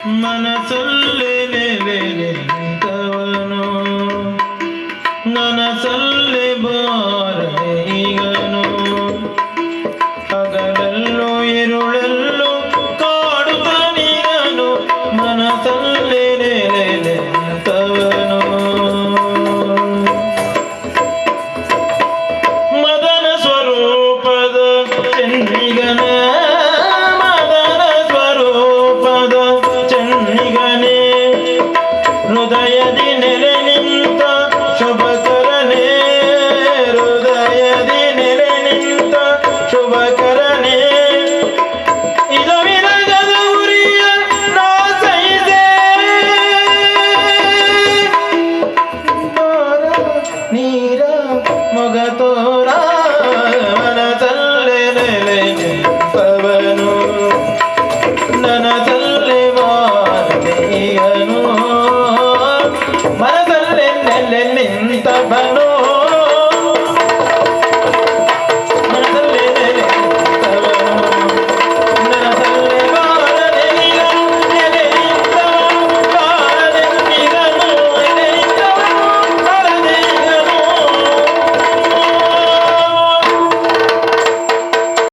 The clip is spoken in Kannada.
ಮನಸಲ್ಲೇ ನನಸಲ್ಲೇ ಬಾರೈಗನು ಹಗಲಲ್ಲೂ ಇರುಳಲ್ಲೂ ಹೃದಯದಿ ನೆಲೆ ನಿಂತ ಶುಭ ಕರನೇ ಹೃದಯದಿ ನೆಲೆ ನಿಂತ ಶುಭ ಕರನೇ. ನೀರ ಮಗ ತೋರ ಮನದಲ್ಲೆನ್ನೆಲ್ಲೆ ನಿಂತ ಬಲು